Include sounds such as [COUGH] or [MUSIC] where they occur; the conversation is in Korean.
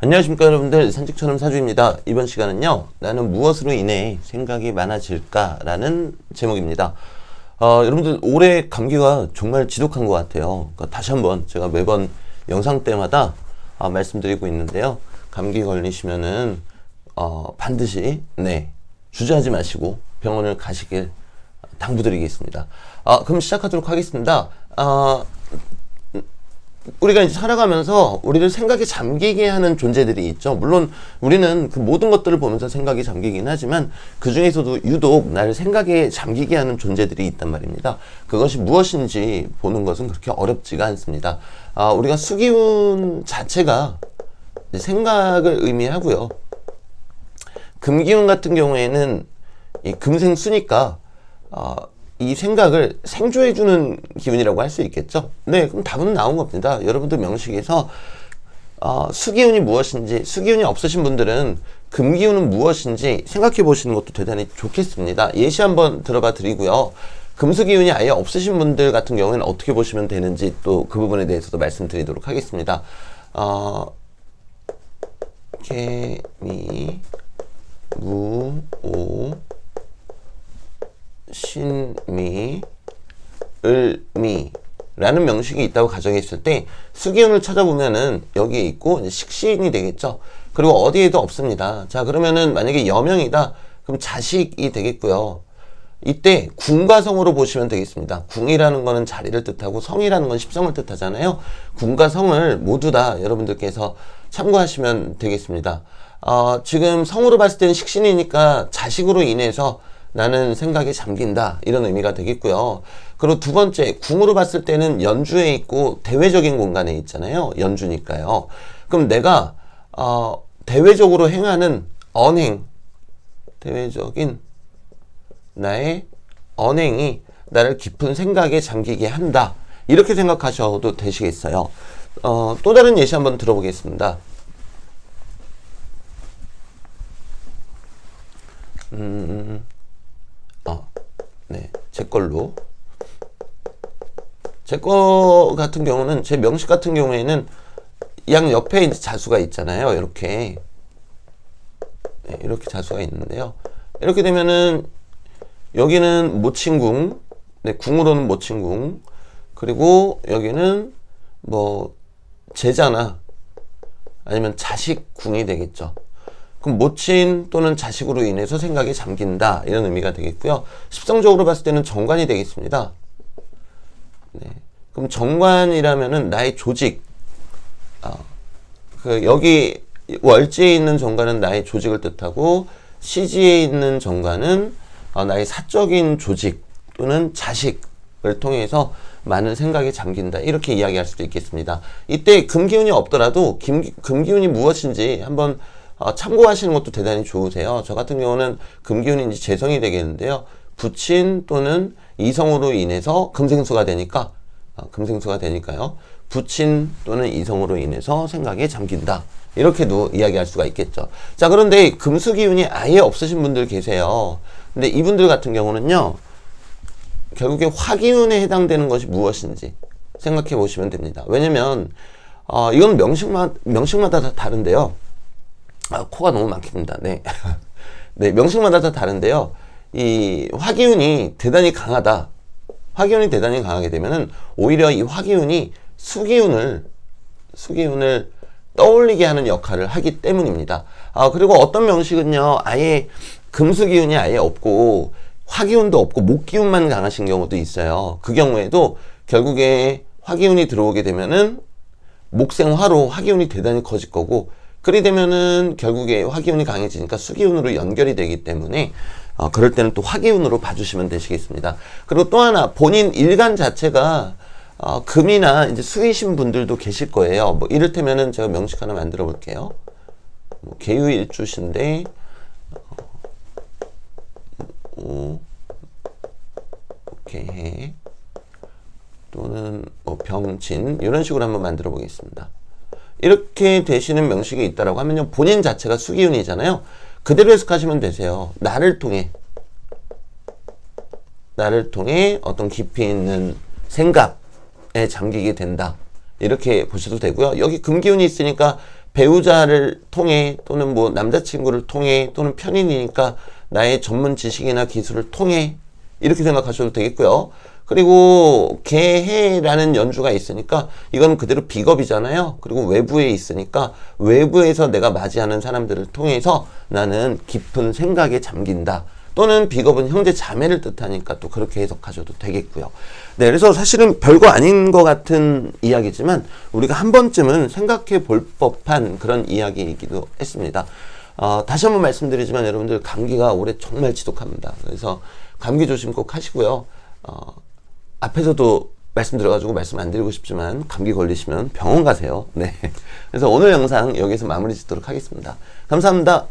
안녕하십니까 여러분들 산책처럼 사주입니다. 이번 시간은요 나는 무엇으로 인해 생각이 많아질까 라는 제목입니다. 어, 여러분들 올해 감기가 정말 지독한 것 같아요. 그러니까 다시 한번 제가 매번 영상 때마다 아, 말씀드리고 있는데요. 감기 걸리시면은 어, 반드시 네 주저하지 마시고 병원을 가시길 당부드리겠습니다. 아, 그럼 시작하도록 하겠습니다. 아, 우리가 이제 살아가면서 우리를 생각에 잠기게 하는 존재들이 있죠. 물론 우리는 그 모든 것들을 보면서 생각이 잠기긴 하지만 그 중에서도 유독 나를 생각에 잠기게 하는 존재들이 있단 말입니다. 그것이 무엇인지 보는 것은 그렇게 어렵지가 않습니다. 아, 우리가 수기운 자체가 생각을 의미하고요. 금기운 같은 경우에는 이 금생수니까 어, 이 생각을 생조해주는 기운이라고 할 수 있겠죠. 네, 그럼 답은 나온 겁니다. 여러분들 명식에서 어, 수기운이 무엇인지, 수기운이 없으신 분들은 금기운은 무엇인지 생각해 보시는 것도 대단히 좋겠습니다. 예시 한번 들어봐 드리고요. 금수기운이 아예 없으신 분들 같은 경우에는 어떻게 보시면 되는지 또 그 부분에 대해서도 말씀드리도록 하겠습니다. 어, 개미, 무, 오, 신미, 을미 라는 명식이 있다고 가정했을 때 수기운을 찾아보면은 여기에 있고 식신이 되겠죠. 그리고 어디에도 없습니다. 자 그러면은 만약에 여명이다 그럼 자식이 되겠고요. 이때 궁과 성으로 보시면 되겠습니다. 궁이라는 거는 자리를 뜻하고 성이라는 건 십성을 뜻하잖아요. 궁과 성을 모두 다 여러분들께서 참고하시면 되겠습니다. 어, 지금 성으로 봤을 때는 식신이니까 자식으로 인해서 나는 생각에 잠긴다 이런 의미가 되겠고요. 그리고 두 번째 궁으로 봤을 때는 연주에 있고 대외적인 공간에 있잖아요. 연주니까요. 그럼 내가 어, 대외적으로 행하는 언행, 대외적인 나의 언행이 나를 깊은 생각에 잠기게 한다. 이렇게 생각하셔도 되시겠어요. 어, 또 다른 예시 한번 들어보겠습니다. 음, 어, 네, 제 걸로. 제 거 같은 경우는, 제 명식 같은 경우에는 양 옆에 이제 자수가 있잖아요. 이렇게. 네, 이렇게 자수가 있는데요. 이렇게 되면은, 여기는 모친궁, 네, 궁으로는 모친궁, 그리고 여기는 뭐, 제자나 아니면 자식궁이 되겠죠. 그럼 모친 또는 자식으로 인해서 생각이 잠긴다 이런 의미가 되겠고요. 십성적으로 봤을 때는 정관이 되겠습니다. 네. 그럼 정관이라면은 나의 조직, 어, 그 여기 월지에 있는 정관은 나의 조직을 뜻하고 시지에 있는 정관은 어, 나의 사적인 조직 또는 자식을 통해서 많은 생각에 잠긴다 이렇게 이야기할 수도 있겠습니다. 이때 금기운이 없더라도 김, 금기운이 무엇인지 한번 어, 참고하시는 것도 대단히 좋으세요. 저 같은 경우는 금기운인지 재성이 되겠는데요. 부친 또는 이성으로 인해서 금생수가 되니까 어, 금생수가 되니까요. 부친 또는 이성으로 인해서 생각에 잠긴다. 이렇게도 이야기할 수가 있겠죠. 자, 그런데 금수 기운이 아예 없으신 분들 계세요. 근데 이분들 같은 경우는요. 결국에 화기운에 해당되는 것이 무엇인지 생각해 보시면 됩니다. 왜냐면 어, 이건 명식마, 명식마다 다 다른데요. 아, 코가 너무 막힙니다. 네. [LAUGHS] 네, 명식마다 다 다른데요. 이 화기운이 대단히 강하다. 화기운이 대단히 강하게 되면은 오히려 이 화기운이 수기운을 수기운을 떠올리게 하는 역할을 하기 때문입니다. 아, 그리고 어떤 명식은요. 아예 금수기운이 아예 없고 화기운도 없고 목기운만 강하신 경우도 있어요. 그 경우에도 결국에 화기운이 들어오게 되면은 목생화로 화기운이 대단히 커질 거고 그리 되면은 결국에 화기운이 강해지니까 수기운으로 연결이 되기 때문에 어, 그럴 때는 또 화기운으로 봐주시면 되시겠습니다. 그리고 또 하나 본인 일간 자체가 어, 금이나 이제 수이신 분들도 계실 거예요. 뭐 이를테면은 제가 명식 하나 만들어 볼게요. 뭐 개유일주신데 어, 오케이 또는 뭐 병진 이런 식으로 한번 만들어 보겠습니다. 이렇게 되시는 명식이 있다라고 하면요. 본인 자체가 수기운이잖아요. 그대로 해석하시면 되세요. 나를 통해 나를 통해 어떤 깊이 있는 생각에 잠기게 된다. 이렇게 보셔도 되고요. 여기 금기운이 있으니까 배우자를 통해 또는 뭐 남자친구를 통해 또는 편인이니까 나의 전문 지식이나 기술을 통해 이렇게 생각하셔도 되겠고요. 그리고 개해라는 연주가 있으니까 이건 그대로 비겁이잖아요. 그리고 외부에 있으니까 외부에서 내가 맞이하는 사람들을 통해서 나는 깊은 생각에 잠긴다. 또는 비겁은 형제 자매를 뜻하니까 또 그렇게 해석하셔도 되겠고요. 네, 그래서 사실은 별거 아닌 것 같은 이야기지만 우리가 한 번쯤은 생각해 볼 법한 그런 이야기이기도 했습니다. 어, 다시 한번 말씀드리지만 여러분들 감기가 올해 정말 지독합니다. 그래서 감기 조심 꼭 하시고요. 어, 앞에서도 말씀드려가지고 말씀 안 드리고 싶지만 감기 걸리시면 병원 가세요. 네. 그래서 오늘 영상 여기서 마무리 짓도록 하겠습니다. 감사합니다.